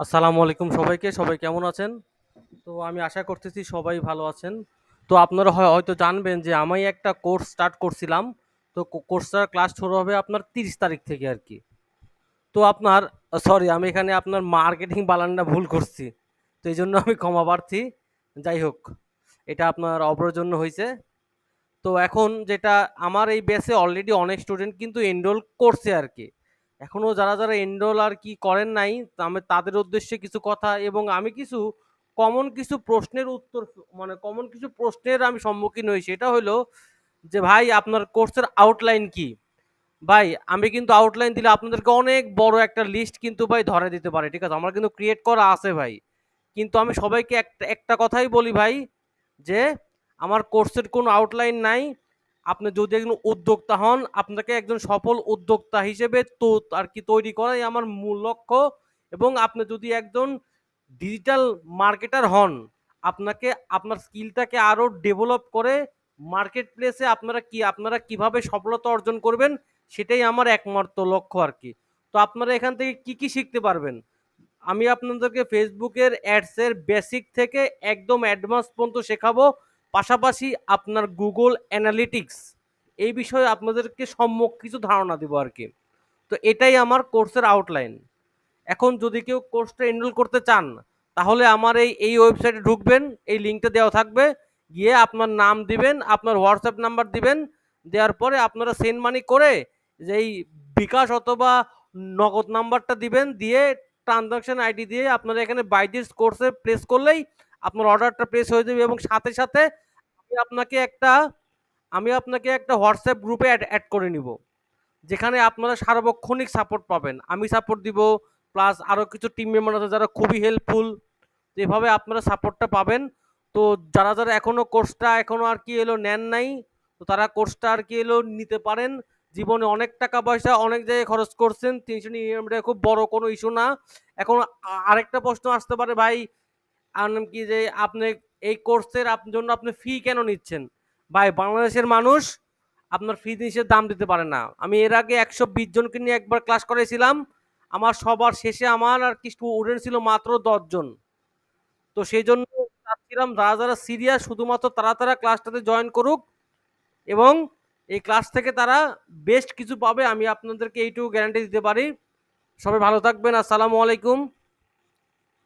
আসসালামু আলাইকুম সবাইকে। সবাই কেমন আছেন? তো আমি আশা করতেছি সবাই ভালো আছেন। তো আপনারা হয় হয়তো জানবেন যে আমি একটা কোর্স স্টার্ট করছিলাম। তো কো কোর্সটার ক্লাস শুরু হবে আপনার ৩০ তারিখ থেকে আর কি তো আপনার সরি আমি এখানে আপনার মার্কেটিং বানানটা ভুল করছি। তো এই জন্য আমি ক্ষমা প্রার্থী। যাই হোক, এটা আপনার অভ্রের হয়েছে তো এখন যেটা আমার এই বেসে অলরেডি অনেক স্টুডেন্ট কিন্তু এনরোল করছে আরকি। এখনও যারা, যারা এনরোল আর কি করেন নাই, আমি তাদের উদ্দেশ্যে কিছু কথা এবং আমি কিছু কমন কিছু প্রশ্নের উত্তর মানে কমন কিছু প্রশ্নের আমি সম্মুখীন হই। সেটা হলো যে, "ভাই আপনার কোর্সের আউটলাইন কি?" ভাই আমি কিন্তু আউটলাইন দিলে আপনাদেরকে অনেক বড় একটা লিস্ট কিন্তু ভাই ধরে দিতে পারে ঠিক আছে? আমার কিন্তু ক্রিয়েট করা আছে ভাই। কিন্তু আমি সবাইকে একটা একটা কথাই বলি ভাই যে, "আমার কোর্সের কোনো আউটলাইন নাই। আপনি যদি একজন উদ্যোক্তা হন, আপনাকে একজন সফল উদ্যোক্তা হিসেবে তো আর কি তৈরি করাই আমার মূল লক্ষ্য এবং আপনি যদি একজন ডিজিটাল মার্কেটার হন, আপনাকে আপনার স্কিলটাকে আরও ডেভেলপ করে মার্কেট প্লেসে আপনারা কি আপনারা কীভাবে সফলতা অর্জন করবেন, সেটাই আমার একমাত্র লক্ষ্য আর কি তো আপনারা এখান থেকে কি, কি শিখতে পারবেন? আমি আপনাদেরকে ফেসবুকের এর অ্যাডস এর বেসিক থেকে একদম অ্যাডভান্স পর্যন্ত শেখাবো। পাশাপাশি আপনার গুগল অ্যানালিটিক্স এই বিষয়ে আপনাদেরকে সম্যক কিছু ধারণা দেবো আর কি তো এটাই আমার কোর্সের আউটলাইন। এখন যদি কেউ কোর্সটা এনরোল করতে চান, তাহলে আমার এই, এই ওয়েবসাইটে ঢুকবেন। এই লিঙ্কটা দেওয়া থাকবে। গিয়ে আপনার নাম দিবেন, আপনার হোয়াটসঅ্যাপ নাম্বার দিবেন। দেওয়ার পরে আপনারা সেন্ড মানি করে যে এই বিকাশ অথবা নগদ নাম্বারটা দিবেন। দিয়ে ট্রান্সেকশন আইডি দিয়ে আপনারা এখানে বাই দিস কোর্সে প্লেস করলেই আপনার অর্ডারটা প্লেস হয়ে যাবে এবং সাথে, সাথে আমি আপনাকে একটা আমি আপনাকে একটা হোয়াটসঅ্যাপ গ্রুপে অ্যাড করে নিবো। যেখানে আপনারা সার্বক্ষণিক সাপোর্ট পাবেন। আমি সাপোর্ট দিব, প্লাস আরও কিছু টিম মেম্বার আছে যারা খুবই হেল্পফুল। এভাবে আপনারা সাপোর্টটা পাবেন। তো যারা, যারা এখনও কোর্সটা এখনও আর কি হলো নেন নাই, তো তারা কোর্সটা আর কি হলো নিতে পারেন। জীবনে অনেক টাকা পয়সা অনেক জায়গায় খরচ করছেন। তিনশো ইএমআইটা খুব বড় কোনো ইস্যু না। এখন আরেকটা প্রশ্ন আসতে পারে ভাই আম কি যে আপনি এই কোর্সের জন্য আপনি ফি কেন নিচ্ছেন? ভাই বাংলাদেশের মানুষ আপনার ফি জিনিসের দাম দিতে পারে না। আমি এর আগে ১২০ জনকে নিয়ে একবার ক্লাস করাইছিলাম। আমার সবার শেষে আমার আর কি স্টুডেন্ট ছিল মাত্র ১০ জন। তো সেজন্য চাচ্ছিলাম যারা, যারা সিরিয়াস শুধুমাত্র তারা, তারা ক্লাসটাতে জয়েন করুক এবং এই ক্লাস থেকে তারা বেস্ট কিছু পাবে আমি আপনাদেরকে এইটুকু গ্যারান্টি দিতে পারি। সবাই ভালো থাকবেন। আসসালামু আলাইকুম।